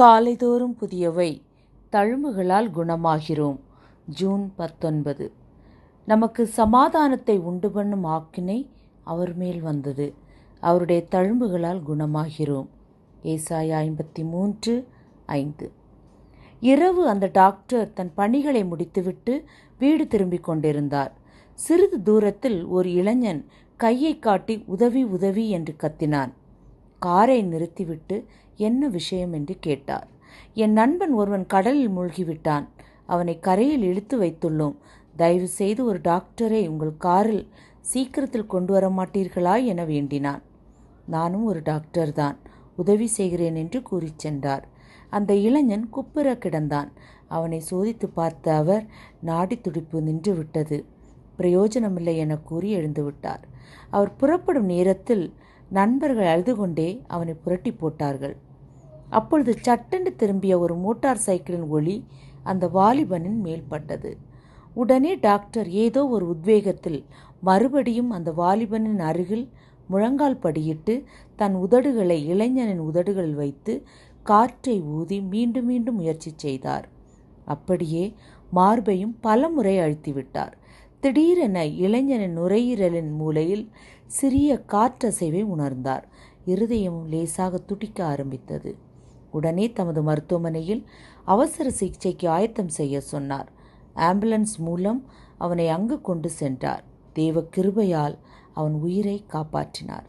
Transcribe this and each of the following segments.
காலைதோறும் புதியவை தழும்புகளால் குணமாகிறோம். ஜூன் பத்தொன்பது. நமக்கு சமாதானத்தை உண்டு பண்ணும் ஆக்கினை அவர் மேல் வந்தது. அவருடைய தழும்புகளால் குணமாகிறோம். ஏசாயா ஐம்பத்தி மூன்று ஐந்து. இரவு அந்த டாக்டர் தன் பணிகளை முடித்துவிட்டு வீடு திரும்பிக் கொண்டிருந்தார். சிறிது தூரத்தில் ஒரு இளைஞன் கையை காட்டி உதவி உதவி என்று கத்தினான். காரை நிறுத்திவிட்டு என்ன விஷயம் என்று கேட்டார். என் நண்பன் ஒருவன் கடலில் மூழ்கிவிட்டான். அவனை கரையில் இழுத்து வைத்துள்ளோம். தயவு செய்து ஒரு டாக்டரை உங்கள் காரில் சீக்கிரத்தில் கொண்டு வர மாட்டீர்களா என வேண்டினான். நானும் ஒரு டாக்டர் தான். உதவி செய்கிறேன் என்று கூறிச் சென்றார். அந்த இளைஞன் குப்புற கிடந்தான். அவனை சோதித்து பார்த்த அவர் நாடி துடிப்பு நின்று விட்டது பிரயோஜனமில்லை என கூறி எழுந்துவிட்டார். அவர் புறப்படும் நேரத்தில் நண்பர்கள் அழுது கொண்டே அவனை புரட்டி போட்டார்கள். அப்பொழுது சட்டென்று திரும்பிய ஒரு மோட்டார் சைக்கிளின் ஒளி அந்த வாலிபனின் மேல்பட்டது. உடனே டாக்டர் ஏதோ ஒரு உத்வேகத்தில் மறுபடியும் அந்த வாலிபனின் அருகில் முழங்கால் படியிட்டு தன் உதடுகளை இளைஞனின் உதடுகளில் வைத்து காற்றை ஊதி மீண்டும் மீண்டும் முயற்சி செய்தார். அப்படியே மார்பையும் பல முறை அழுத்திவிட்டார். திடீரென இளைஞனின் நுரையீரலின் மூலையில் சிறிய காற்றசைவை உணர்ந்தார். இருதயம் லேசாக துடிக்க ஆரம்பித்தது. உடனே தமது மருத்துவமனையில் அவசர சிகிச்சைக்கு ஆயத்தம் செய்ய சொன்னார். ஆம்புலன்ஸ் மூலம் அவனை அங்கு கொண்டு சென்றார். தேவ கிருபையால் அவன் உயிரை காப்பாற்றினார்.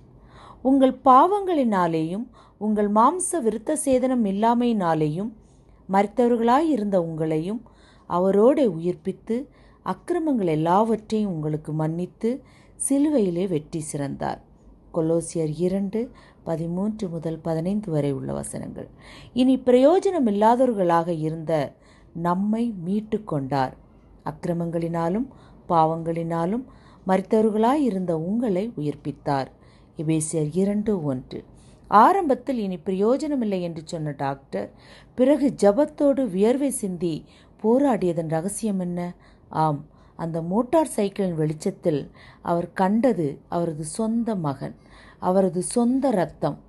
உங்கள் பாவங்களினாலேயும் உங்கள் மாம்ச விருத்த சேதனம் இல்லாமையினாலேயும் மறித்தவர்களாய் இருந்த உங்களையும் அவரோடு உயிர்ப்பித்து அக்கிரமங்கள் எல்லாவற்றையும் உங்களுக்கு மன்னித்து சிலுவையிலே வெற்றி சிறந்தார். கொலோசியர் இரண்டு பதிமூன்று முதல் பதினைந்து வரை உள்ள வசனங்கள். இனி பிரயோஜனம் இல்லாதவர்களாக இருந்த நம்மை மீட்டு கொண்டார். அக்கிரமங்களினாலும் பாவங்களினாலும் மறித்தவர்களாய் இருந்த உங்களை உயிர்ப்பித்தார். எபேசியர் இரண்டு ஒன்று. ஆரம்பத்தில் இனி பிரயோஜனமில்லை என்று சொன்ன டாக்டர் பிறகு ஜபத்தோடு வியர்வை சிந்தி போராடியதன் ரகசியம் என்ன? ஆம் அந்த மோட்டார் சைக்கிளின் வெளிச்சத்தில் அவர் கண்டது அவரது சொந்த மகன் அவரது சொந்த ரத்தம்.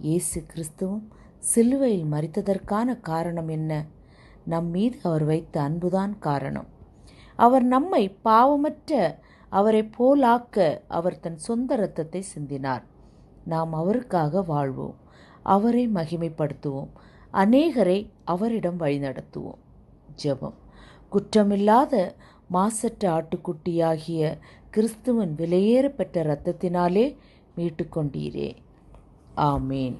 இயேசு கிறிஸ்துவும் சிலுவையில் மறித்ததற்கான காரணம் என்ன? நம் மீது அவர் வைத்த அன்புதான் காரணம். அவர் நம்மை பாவமற்ற அவரை போலாக்க அவர் தன் சொந்த இரத்தத்தை சிந்தினார். நாம் அவருக்காக வாழ்வோம் அவரை மகிமைப்படுத்துவோம் அநேகரை அவரிடம் வழிநடத்துவோம். ஜெபம். குற்றமில்லாத மாசற்ற ஆட்டுக்குட்டியாகிய கிறிஸ்துவின் விலையேறப்பெற்ற இரத்தத்தினாலே மீட்டுக்கொண்டீரே. ஆமேன்.